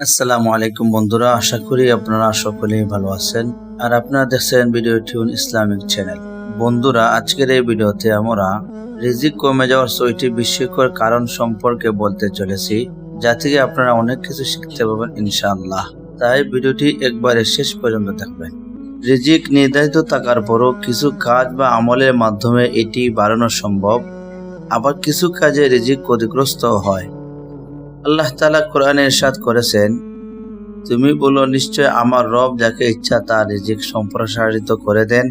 আসসালামু আলাইকুম বন্ধুরা, আশা করি আপনারা সকলেই ভালো আছেন। আর আপনারা দেখছেন ভিডিও টিউন ইসলামিক চ্যানেল বন্ধুরা, আজকের এই ভিডিওতে আমরা রিজিক কমে যাওয়ার ছয়টি বিস্ময়কর কারণ সম্পর্কে বলতে চলেছি, যা থেকে আপনারা অনেক কিছু শিখতে পারবেন ইনশাআল্লাহ। তাই ভিডিওটি একবারে শেষ পর্যন্ত দেখবেন। রিজিক নির্ধারিত থাকার পরও কিছু কাজ বা আমলের মাধ্যমে এটি বাড়ানো সম্ভব। আবার কিছু কাজে রিজিক ক্ষতিগ্রস্ত হয়। আল্লাহ তালা কোরআনে ইরশাদ করেছেন, তুমি বলো, নিশ্চয় আমার রব যাকে ইচ্ছা তার রিজিক সম্প্রসারিত করে দেন,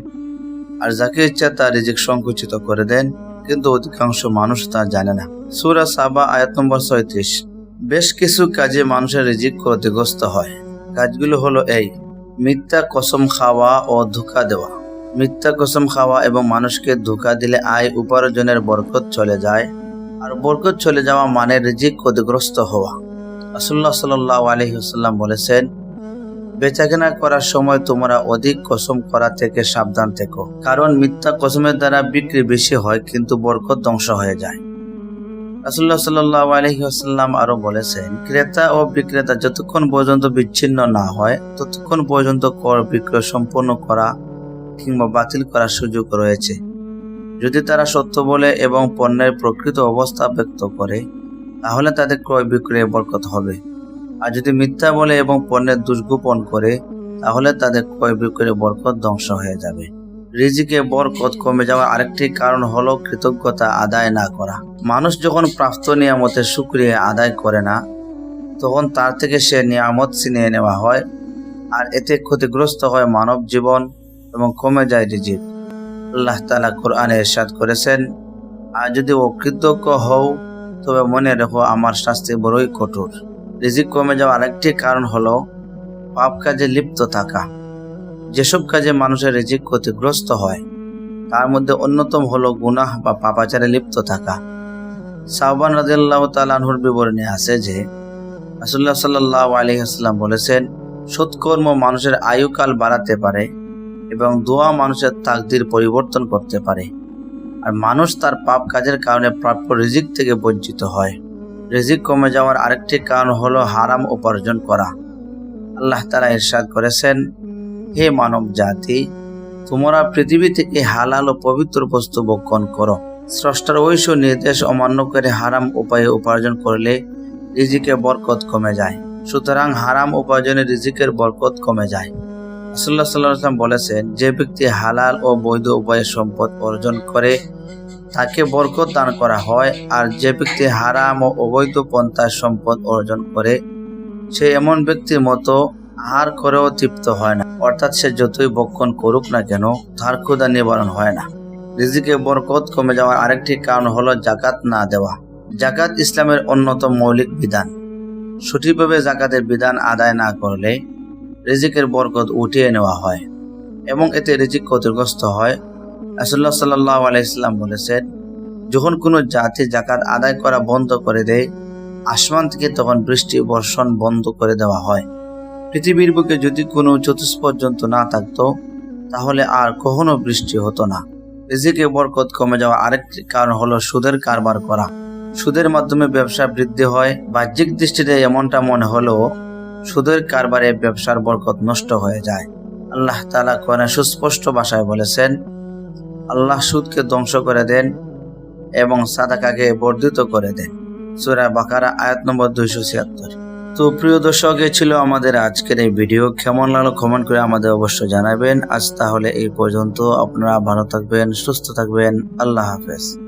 আর যাকে ইচ্ছা তার রিজিক সংকুচিত করে দেন, কিন্তু অধিকাংশ মানুষ তা জানে না। সুরা সাবা, আয়াত নম্বর ছয়ত্রিশ। বেশ কিছু কাজে মানুষের রিজিক ক্ষতিগ্রস্ত হয়। কাজগুলো হলো এই, মিথ্যা কসম খাওয়া ও ধোকা দেওয়া। মিথ্যা কসম খাওয়া এবং মানুষকে ধোকা দিলে আয় উপার্জনের বরকত চলে যায়। আর বরকত চলে যাওয়া মানে রিজিক ক্ষতিগ্রস্ত হওয়া। রাসুল্লাহ সাল্লাহ আলহিহাল্লাম বলেছেন, বেচাকেনা করার সময় তোমরা অধিক কসম করা থেকে সাবধান থেকো। কারণ মিথ্যা কসমের দ্বারা বিক্রি বেশি হয়, কিন্তু বরকত ধ্বংস হয়ে যায়। রাসুল্লাহ সাল্লাহ আলহিহাল্লাম আরও বলেছেন, ক্রেতা ও বিক্রেতা যতক্ষণ পর্যন্ত বিচ্ছিন্ন না হয়, ততক্ষণ পর্যন্ত কর বিক্রয় সম্পন্ন করা কিংবা বাতিল করার সুযোগ রয়েছে। যদি তারা সত্য বলে এবং পণ্যের প্রকৃত অবস্থা ব্যক্ত করে, তাহলে তাদের ক্রয় বিক্রয়ে বরকত হবে। আর যদি মিথ্যা বলে এবং পণ্যের দুষ্গোপন করে, তাহলে তাদের ক্রয় বিক্রয়ে বরকত ধ্বংস হয়ে যাবে। রিজিকে বরকত কমে যাওয়ার আরেকটি কারণ হলো কৃতজ্ঞতা আদায় না করা। মানুষ যখন প্রাপ্ত নিয়ামতের সুক্রিয়া আদায় করে না, তখন তার থেকে সে নিয়ামত ছিনিয়ে নেওয়া হয়, আর এতে ক্ষতিগ্রস্ত হয় মানব জীবন এবং কমে যায় রিজিক। আল্লাহ তালা কোরআনে এরশাদ করেছেন, আর যদি অকৃতজ্ঞ হও, তবে মনে রেখো আমার শাস্তি বড়ই কঠোর। রিজিক কমে যাওয়ার আরেকটি কারণ হলো, পাপ কাজে লিপ্ত থাকা। যেসব কাজে মানুষের রিজিক ক্ষতিগ্রস্ত হয়, তার মধ্যে অন্যতম হলো গুনাহ বা পাপাচারে লিপ্ত থাকা। সাহবান রাজিয়াল্লাহ তালাহুর বিবরণে আছে যে রাসুল্লাহ সাল্লাহ আলী বলেছেন, সৎকর্ম মানুষের আয়ুকাল বাড়াতে পারে এবং দোয়া মানুষের তাকদির পরিবর্তন করতে পারে। আর মানুষ তার পাপ কাজের কারণে প্রাপ্য রিজিক থেকে বঞ্চিত হয়। রিজিক কমে যাওয়ার আরেকটি কারণ হলো হারাম উপার্জন করা। আল্লাহ তারা ইরশাদ করেছেন, হে মানব জাতি, তোমরা পৃথিবী থেকে হালাল ও পবিত্র বস্তু বক্ষণ করো। স্রষ্টার ঐশ নির্দেশ অমান্য করে হারাম উপায়ে উপার্জন করলে রিজিকে বরকত কমে যায়। সুতরাং হারাম উপার্জনে রিজিকের বরকত কমে যায়। রাসুল্লাহ সাল্লাম বলেছেন যে ব্যক্তি হালাল ও বৈধ উপায়ে সম্পদ অর্জন করে, তাকে বরকত দান করা হয়, আর যে ব্যক্তি হারাম ও অবৈধ পন্থায় সম্পদ অর্জন করে, সে এমন ব্যক্তির মতো হার করেও তৃপ্ত হয় না। অর্থাৎ সে যতই বক্ষণ করুক না কেন, তার ক্ষুদা নিবারণ হয় না। রিজিকে বরকত কমে যাওয়ার আরেকটি কারণ হলো জাকাত না দেওয়া। জাকাত ইসলামের অন্যতম মৌলিক বিধান। সঠিকভাবে জাকাতের বিধান আদায় না করলে রিজিকের বরকত উঠিয়ে নেওয়া হয় এবং এতে রিজিক ক্ষতিগ্রস্ত হয়। রাসুল্লাহ সাল্লাহ আলাইসলাম বলেছেন, যখন কোনো জাতি জাকাত আদায় করা বন্ধ করে দেয়, আসমান থেকে তখন বৃষ্টি বর্ষণ বন্ধ করে দেওয়া হয়। পৃথিবীর বুকে যদি কোনো চতুষ্পদ জন্তু না থাকতো, তাহলে আর কখনো বৃষ্টি হতো না। রিজিকে বরকত কমে যাওয়া আরেকটি কারণ হলো সুদের কারবার করা। সুদের মাধ্যমে ব্যবসা বৃদ্ধি হয়। বাহ্যিক দৃষ্টিতে এমনটা মনে হলেও সুদের কারবারে ব্যবসার বরকত নষ্ট হয়ে যায়। আল্লাহ তালা কোরআনে সুস্পষ্ট ভাষায় বলেছেন, আল্লাহ সুদকে ধ্বংস করে দেন এবং সাদাকাকে বর্ধিত করে দেন। সুরা বাকারা আয়াত নম্বর দুইশো ছিয়াত্তর। তো প্রিয় দর্শক, এ ছিল আমাদের আজকের এই ভিডিও। কেমন লাগল কমেন্ট করে আমাদের অবশ্যই জানাবেন। আজ তাহলে এই পর্যন্ত। আপনারা ভালো থাকবেন, সুস্থ থাকবেন। আল্লাহ হাফেজ।